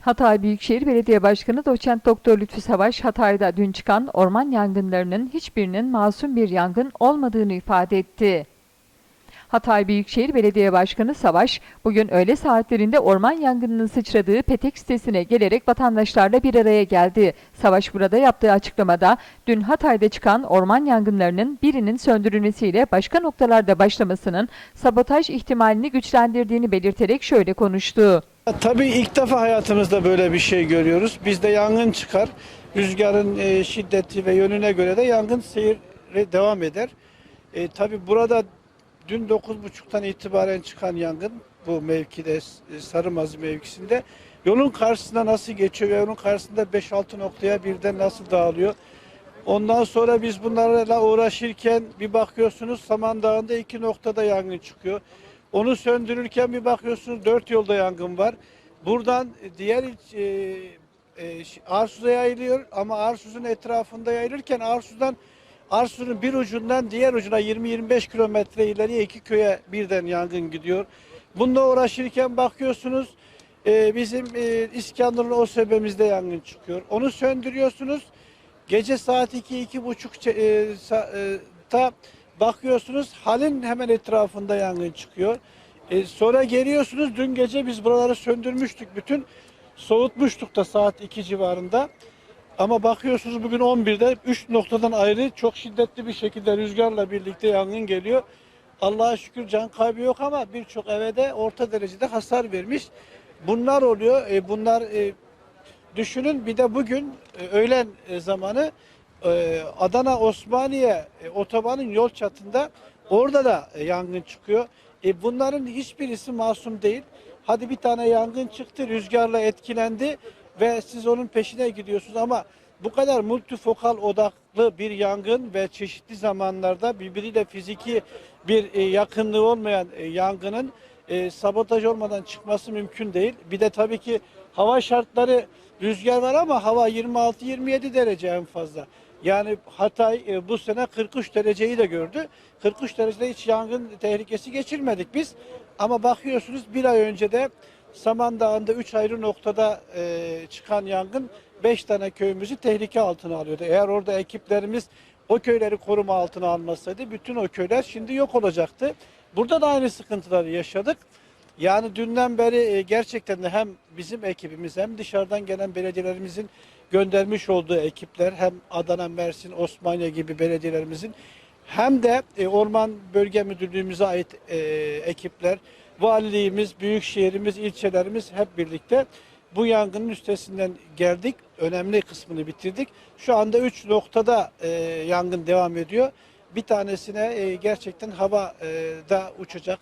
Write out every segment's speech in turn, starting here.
Hatay Büyükşehir Belediye Başkanı Doçent Doktor Lütfü Savaş, Hatay'da dün çıkan orman yangınlarının hiçbirinin masum bir yangın olmadığını ifade etti. Hatay Büyükşehir Belediye Başkanı Savaş, bugün öğle saatlerinde orman yangınının sıçradığı Petek sitesine gelerek vatandaşlarla bir araya geldi. Savaş burada yaptığı açıklamada, dün Hatay'da çıkan orman yangınlarının birinin söndürülmesiyle başka noktalarda başlamasının sabotaj ihtimalini güçlendirdiğini belirterek şöyle konuştu. Tabii ilk defa hayatımızda böyle bir şey görüyoruz. Bizde yangın çıkar. Rüzgarın e, şiddeti ve yönüne göre de yangın seyri devam eder. E, tabii burada dün 9.30'dan itibaren çıkan yangın bu mevkide e, Sarımazı mevkisinde yolun karşısında nasıl geçiyor ve yolun karşısında 5-6 noktaya birden nasıl dağılıyor. Ondan sonra biz bunlarla uğraşırken bir bakıyorsunuz Samandağ'ında iki noktada yangın çıkıyor. Onu söndürürken bir bakıyorsunuz dört yolda yangın var. Buradan diğer e, e, Arsuz'a yayılıyor ama Arsuz'un etrafında yayılırken Arsuz'dan Arsuz'un bir ucundan diğer ucuna 20-25 kilometre ileriye iki köye birden yangın gidiyor. Bununla uğraşırken bakıyorsunuz e, bizim e, İskenderun o sebemizde yangın çıkıyor. Onu söndürüyorsunuz. Gece saat 2 iki buçuk e, sa- e, ta bakıyorsunuz halin hemen etrafında yangın çıkıyor. E, sonra geliyorsunuz dün gece biz buraları söndürmüştük bütün soğutmuştuk da saat 2 civarında. Ama bakıyorsunuz bugün 11'de 3 noktadan ayrı çok şiddetli bir şekilde rüzgarla birlikte yangın geliyor. Allah'a şükür can kaybı yok ama birçok eve de orta derecede hasar vermiş. Bunlar oluyor. E, bunlar e, Düşünün bir de bugün e, öğlen e, zamanı e, Adana Osmaniye e, otobanın yol çatında orada da e, yangın çıkıyor. E, bunların hiçbirisi masum değil. Hadi bir tane yangın çıktı, rüzgarla etkilendi ve siz onun peşine gidiyorsunuz ama bu kadar multifokal odaklı bir yangın ve çeşitli zamanlarda birbiriyle fiziki bir e, yakınlığı olmayan e, yangının e, sabotaj olmadan çıkması mümkün değil. Bir de tabii ki hava şartları rüzgar var ama hava 26-27 derece en fazla. Yani Hatay bu sene 43 dereceyi de gördü. 43 derecede hiç yangın tehlikesi geçirmedik biz. Ama bakıyorsunuz bir ay önce de Samandağ'ında 3 ayrı noktada e, çıkan yangın 5 tane köyümüzü tehlike altına alıyordu. Eğer orada ekiplerimiz o köyleri koruma altına almasaydı bütün o köyler şimdi yok olacaktı. Burada da aynı sıkıntıları yaşadık. Yani dünden beri e, gerçekten de hem bizim ekibimiz hem dışarıdan gelen belediyelerimizin göndermiş olduğu ekipler hem Adana, Mersin, Osmaniye gibi belediyelerimizin hem de e, Orman Bölge Müdürlüğümüze ait e, ekipler, valiliğimiz, büyükşehirimiz, ilçelerimiz hep birlikte bu yangının üstesinden geldik. Önemli kısmını bitirdik. Şu anda 3 noktada e, yangın devam ediyor. Bir tanesine e, gerçekten havada uçacak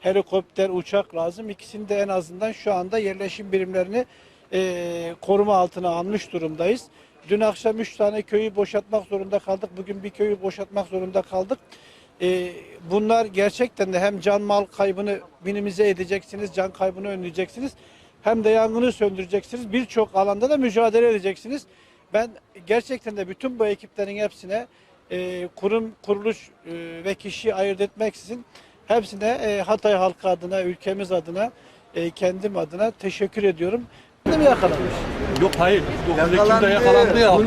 helikopter, uçak lazım. İkisini de en azından şu anda yerleşim birimlerini e, koruma altına almış durumdayız. Dün akşam 3 tane köyü boşaltmak zorunda kaldık. Bugün bir köyü boşaltmak zorunda kaldık. E, bunlar gerçekten de hem can mal kaybını minimize edeceksiniz, can kaybını önleyeceksiniz. Hem de yangını söndüreceksiniz. Birçok alanda da mücadele edeceksiniz. Ben gerçekten de bütün bu ekiplerin hepsine e, kurum, kuruluş e, ve kişi ayırt etmeksizin hepsine e, Hatay halkı adına, ülkemiz adına, e, kendim adına teşekkür ediyorum. Kim yakalanmış? Yok hayır. 9 Ekim'de yakalandı ya.